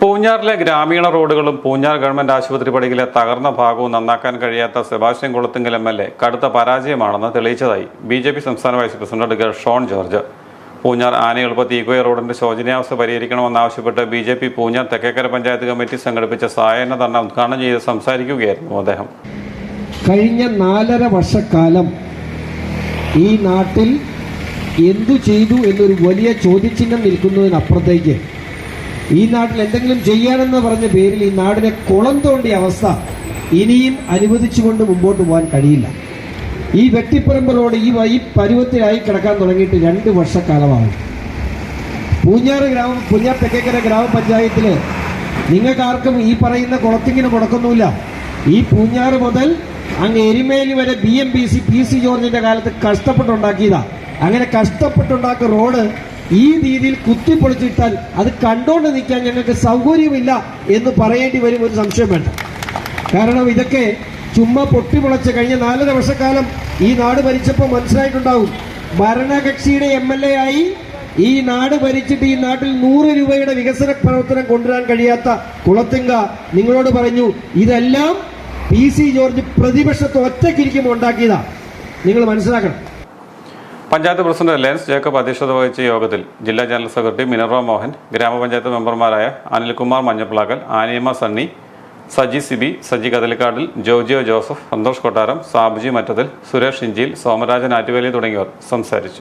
പൂഞ്ഞാറിലെ ഗ്രാമീണ റോഡുകളും പൂഞ്ഞാർ ഗവൺമെന്റ് ആശുപത്രി പടിയിലെ തകർന്ന ഭാഗവും നന്നാക്കാൻ കഴിയാത്ത Sebastian Kulathinkal M L A കടുത്ത പരാജയമാണെന്ന് തെളിയിച്ചതായി ബി ജെ പി സംസ്ഥാന vice president doctor Shone George. Poonjar ആനയെളുപ്പത്തി ഈഗോയ റോഡിന്റെ ശോചനീയാവസ്ഥ പരിഹരിക്കണമെന്നാവശ്യപ്പെട്ട് B J P Poonjar Thekkekara panchayat committee സംഘടിപ്പിച്ച സായന ധർണ ഉദ്ഘാടനം ചെയ്ത് സംസാരിക്കുകയായിരുന്നു അദ്ദേഹം. കഴിഞ്ഞ നാലര വർഷക്കാലം ഈ നാട്ടിൽ എന്തു ചെയ്തു എന്നൊരു വലിയ ചോദ്യചിഹ്നം നിൽക്കുന്നതിനപ്പുറത്തേക്ക് ഈ നാട്ടിൽ എന്തെങ്കിലും ചെയ്യാനെന്ന് പറഞ്ഞ പേരിൽ ഈ നാടിനെ കുളം തോണ്ടിയ അവസ്ഥ ഇനിയും അനുവദിച്ചുകൊണ്ട് മുമ്പോട്ട് പോകാൻ കഴിയില്ല. ഈ വെട്ടിപ്പറമ്പ് റോഡ് ഈ ഈ പരുവത്തിലായി കിടക്കാൻ തുടങ്ങിയിട്ട് രണ്ട് വർഷക്കാലമാണ് പൂഞ്ഞാറ് ഗ്രാമം പൂഞ്ഞാർ തെക്കേക്കര ഗ്രാമപഞ്ചായത്തിൽ നിങ്ങൾക്കാർക്കും ഈ പറയുന്ന കുളത്തിങ്ങിന് മുടക്കൊന്നുമില്ല ഈ പൂഞ്ഞാറ് മുതൽ അങ്ങ് എരിമേലി വരെ B M B C P C ജോർജിന്റെ കാലത്ത് കഷ്ടപ്പെട്ടുണ്ടാക്കിയതാ. അങ്ങനെ കഷ്ടപ്പെട്ടുണ്ടാക്കിയ റോഡ് ഈ രീതിയിൽ കുത്തിപ്പൊളിച്ചിട്ടാൽ അത് കണ്ടോണ്ട് നിൽക്കാൻ ഞങ്ങൾക്ക് സൗകര്യമില്ല എന്ന് പറയേണ്ടി വരും ഒരു സംശയം വേണ്ട. കാരണം ഇതൊക്കെ ചുമ്മാ പൊട്ടിമുളച്ച് കഴിഞ്ഞ നാല് വർഷക്കാലം ഈ നാട് ഭരിച്ചപ്പോൾ മനസ്സിലായിട്ടുണ്ടാവും. ഭരണകക്ഷിയുടെ എം എൽ എ ആയി ഈ നാട് ഭരിച്ചിട്ട് ഈ നാട്ടിൽ നൂറ് രൂപയുടെ വികസന പ്രവർത്തനം കൊണ്ടുവരാൻ കഴിയാത്ത കുളത്തിങ്ക നിങ്ങളോട് പറഞ്ഞു ഇതെല്ലാം പി സി ജോർജ് പ്രതിപക്ഷത്ത് ഒറ്റക്കിരിക്കും ഉണ്ടാക്കിയതാ. നിങ്ങൾ മനസ്സിലാക്കണം. പഞ്ചായത്ത് പ്രസിഡന്റ് ലെൻസ് ജേക്കബ് അധ്യക്ഷത വഹിച്ച യോഗത്തിൽ ജില്ലാ ജനറൽ സെക്രട്ടറി മിനർവ മോഹൻ ഗ്രാമപഞ്ചായത്ത് മെമ്പർമാരായ അനിൽകുമാർ മഞ്ഞപ്ലാക്കൽ ആനിയമ്മ സണ്ണി സജി സിബി സജി കതലിക്കാടിൽ ജോജിയോ ജോസഫ് സന്തോഷ് കൊട്ടാരം സാബുജി മറ്റത്തിൽ സുരേഷ് ഇഞ്ചിയിൽ സോമരാജൻ ആറ്റുവേലി തുടങ്ങിയവർ സംസാരിച്ചു.